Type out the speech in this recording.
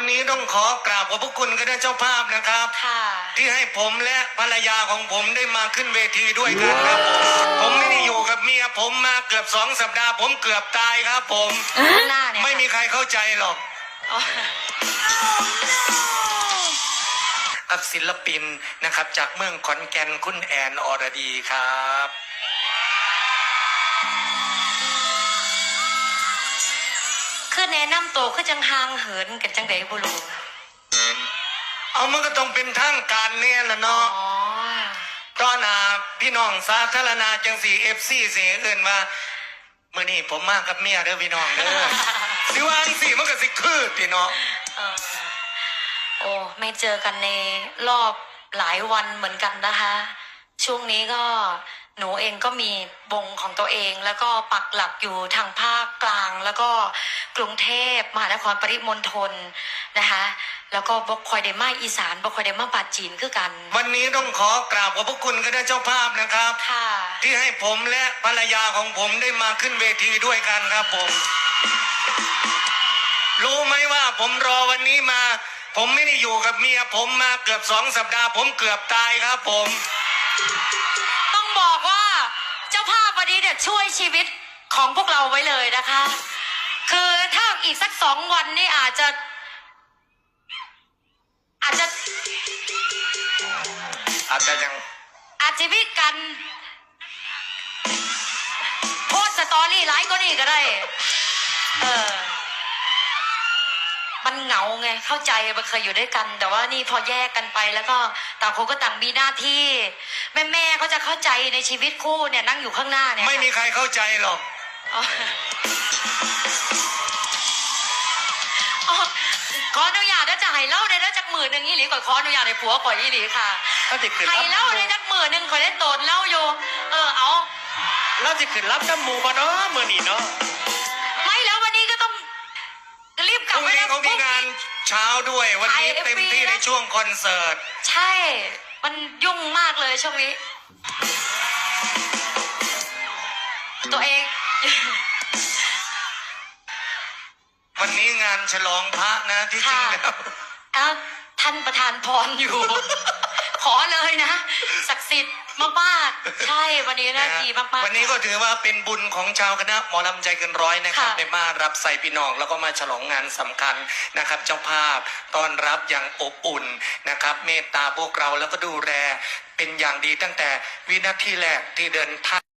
วันนี้ต้องขอกราบขอบพระคุณคณะเจ้าภาพนะครับ ค่ะ ที่ให้ผมและภรรยาของผมได้มาขึ้นเวทีด้วยกันครับผมผมไม่ได้อยู่กับเมียผมมาเกือบสองสัปดาห์ ผมเกือบตายครับ ผมข้างหน้าเนี่ยไม่มีใครเข้าใจหรอกอ๋ออับศิลปินนะครับ จากเมืองขอนแก่นคุณแอนอรดีครับ คือแนะนำตัวคือจังหางเหินกันจังไดบ่รู้เอามันก็ต้องเป็นทางการเนี่ยละอ๋เนาะอตอนอาพี่น้องสาธารณะจังสีเอฟซีเสียเอื่นว่าเมื่อนี้ผมมากับเมียเด้อพี่น้องเด้อสิวาจังสีมันก็สิคือติเนาะเออโอ้ไม่เจอกันในรอบหลายวันเหมือนกันนะคะ ช่วงนี้ก็หนูเองก็มีวงของตัวเอง แล้วก็ปักหลักอยู่ทางภาคกลาง แล้วก็กรุงเทพมหานครปริมณฑลนะคะแล้วก็บกคอยได้มาอีสานบกคอยได้มาปาจีนคือกัน วันนี้ต้องขอกราบขอบพระคุณคณะเจ้าภาพนะครับค่ะที่ให้ผมและภรรยาของผมได้มาขึ้นเวทีด้วยกันครับผม รู้ไหมว่าผมรอวันนี้มา ผมไม่ได้อยู่กับเมียผมมาเกือบสองสัปดาห์ ผมเกือบตายครับผม ต้องบอกว่าเจ้าภาพวันนี้เนี่ยช่วยชีวิตของพวกเราไว้เลยนะคะ คือถ้าอีกสักสองวันนี่อาจจะ อาจจะอาจจะยังอาจจะมีกันโพสต์สตอรี่ไลฟ์ก็นี่ก็ได้ เออ มันเหงาไงเข้าใจมันเคยอยู่ด้วยกัน แต่ว่านี่พอแยกกันไปแล้วก็ต่างคนก็ต่างมีหน้าที่ แม่แม่ๆเขาจะเข้าใจในชีวิตคู่เนี่ยนั่งอยู่ข้างหน้าเนี่ยไม่มีใครเข้าใจหรอกอ๋ออ๋อขออนุญาตนะจะให้เล่าในนะจักหมื่นหนึ่งอีหลีก่อนขออนุญาตในผัวก่อนอีหลีค่ะเราจะขึ้นให้รับเล่าในจักหมื่นหนึ่งขอได้โตนเล่าอยู่เออเอาเราจะขึ้นรับน้ำหมูบ่เนาะมือนี่เนาะ เช้าด้วยวันนี้ IFB เต็มที่ในช่วงคอนเสิร์ต ใช่ มันยุ่งมากเลยช่วงนี้ ตัวเอง วันนี้งานฉลองพระนะที่จริงแล้วเอ้าท่านประธานพรอยู่ขอเลยนะศั กดิ์สิทธิ์มากๆ ใช่วันนี้น่าดีมากๆ วันนี้ก็ถือว่าเป็นบุญของชาวคณะหมอลำใจเกินร้อยนะครับค่ะได้มารับใส่พี่น้องแล้วก็มาฉลองงานสำคัญนะครับ เจ้าภาพต้อนรับอย่างอบอุ่นนะครับ เมตตาพวกเราแล้วก็ดูแลเป็นอย่างดีตั้งแต่วินาทีแรกที่เดินทาง